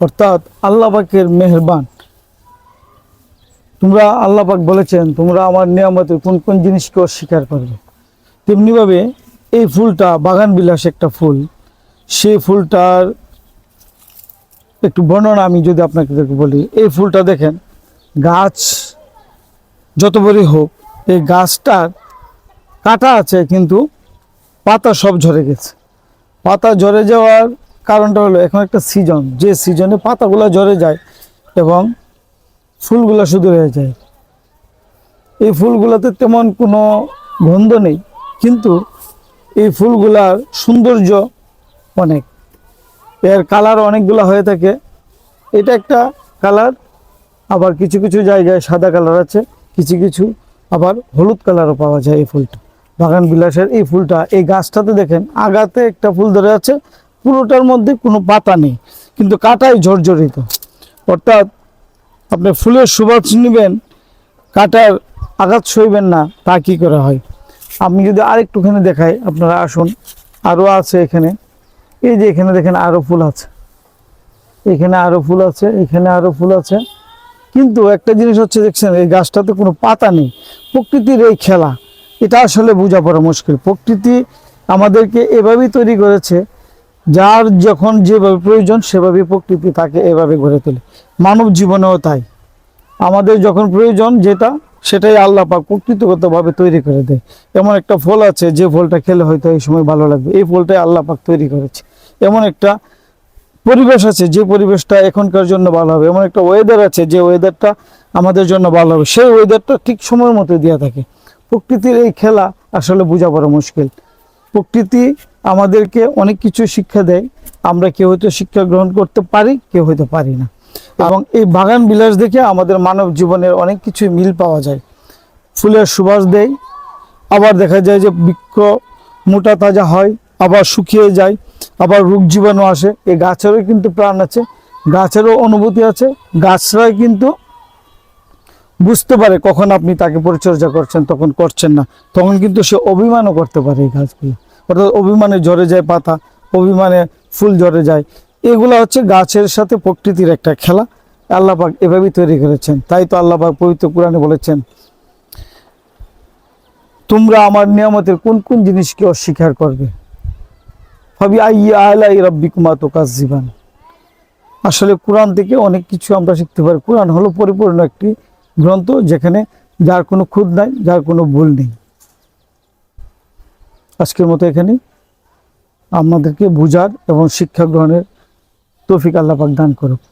অর্থাৎ আল্লাহ পাকের মেহরবান। তোমরা আল্লাহ পাক বলেছেন, তোমরা আমার নিয়ামতের কোন কোন জিনিসকে অস্বীকার করবে? তেমনিভাবে এই ফুলটা, বাগান বিলাস একটা ফুল, সেই ফুলটার একটু বর্ণনা আমি যদি আপনাকে বলি। এই ফুলটা দেখেন, গাছ যত বড়ই হোক, এই গাছটার কাটা আছে কিন্তু পাতা সব ঝরে গেছে। পাতা ঝরে যাওয়ার কারণটা হলো এখন একটা সিজন যে সিজনে পাতাগুলো ঝরে যায় এবং ফুলগুলো শুধু রয়ে যায়। এই ফুলগুলোতে তেমন কোনো গন্ধ নেই, কিন্তু এই ফুলগুলার সৌন্দর্য অনেক। এর কালার অনেকগুলো হয়ে থাকে। এটা একটা কালার আবার কিছু কিছু জায়গায় সাদা কালার আছে, কিছু কিছু আবার হলুদ কালারও পাওয়া যায় এই ফুলটা। বাগান বিলাসের এই ফুলটা, এই গাছটাতে দেখেন, আগাতে একটা ফুল ধরে আছে পুরোটার মধ্যে কোনো পাতা নেই, কিন্তু কাটাই জর্জরিত। অর্থাৎ আপনি ফুলের সুবাস নেবেন, কাটার আঘাত সইবেন না, তা কী করা হয়? আমি যদি আরেকটুখানি দেখাই, আপনারা আসুন, আরও আছে এখানে। এই যে এখানে দেখেন আরও ফুল আছে। এখানে আরও ফুল আছে, এখানে আরও ফুল আছে। কিন্তু একটা জিনিস হচ্ছে, দেখছেন, এই গাছটাতে কোনো পাতা নেই। প্রকৃতির এই খেলা, এটা আসলে বোঝা পড়া মুশকিল। প্রকৃতি আমাদেরকে এভাবেই তৈরি করেছে যার যখন যেভাবে প্রয়োজন সেভাবে প্রকৃতি তাকে এভাবে গড়ে তোলে। মানব জীবনেও তাই। আমাদের যখন প্রয়োজন যেটা, সেটাই আল্লাহ পাক প্রকৃতিগতভাবে তৈরি করে দেয়। এমন একটা ফল আছে, যে ফলটা খেলে হয়তো এই সময় ভালো লাগবে, এই ফলটাই আল্লাহ পাক তৈরি করেছে। এমন একটা পরিবেশ আছে, যে পরিবেশটা এখনকার জন্য ভালো হবে। এমন একটা ওয়েদার আছে, যে ওয়েদারটা আমাদের জন্য ভালো হবে। সেই ওয়েদারটা ঠিক সময়ের মতো দেওয়া থাকে। প্রকৃতির এই খেলা আসলে বোঝা বড় মুশকিল। প্রকৃতি আমাদেরকে অনেক কিছু শিক্ষা দেয়। আমরা কেউ হয়তো শিক্ষা গ্রহণ করতে পারি, কেউ হয়তো পারি না। এবং এই বাগান বিলাস দেখে আমাদের মানব জীবনের অনেক কিছু মিল পাওয়া যায়। ফুলের সুবাস দেয়, আবার দেখা যায় যে বৃক্ষ মোটা তাজা হয়, আবার শুকিয়ে যায়, আবার রোগ জীবাণু আসে। এই গাছেরও কিন্তু প্রাণ আছে, গাছেরও অনুভূতি আছে, গাছরাই কিন্তু বুঝতে পারে কখন আপনি তাকে পরিচর্যা করছেন, তখন করছেন না। তখন কিন্তু সে অভিমানও করতে পারে এই গাছগুলো। অর্থাৎ অভিমানে ঝরে যায় পাতা, অভিমানে ফুল ঝরে যায়। এগুলো হচ্ছে গাছের সাথে প্রকৃতির একটা খেলা। আল্লাহ পাক এভাবেই তৈরি করেছেন। তাই তো আল্লাহ পাক পবিত্র কোরআনে বলেছেন, তোমরা আমার নিয়ামতের কোন কোন জিনিসকে অস্বীকার করবে? ভাবি আই আলাই রব্বিকুমা তো কাজ জীবান আসলে কোরআন থেকে অনেক কিছু আমরা শিখতে পারি। কোরআন হলো পরিপূর্ণ একটি গ্রন্থ যেখানে যার কোনো খুদ নাই, যার কোনো ভুল নেই। আজকের মতো এখানে আমাদেরকে বুঝার এবং শিক্ষা গ্রহণের তৌফিক আল্লাহ পাক দান করুক।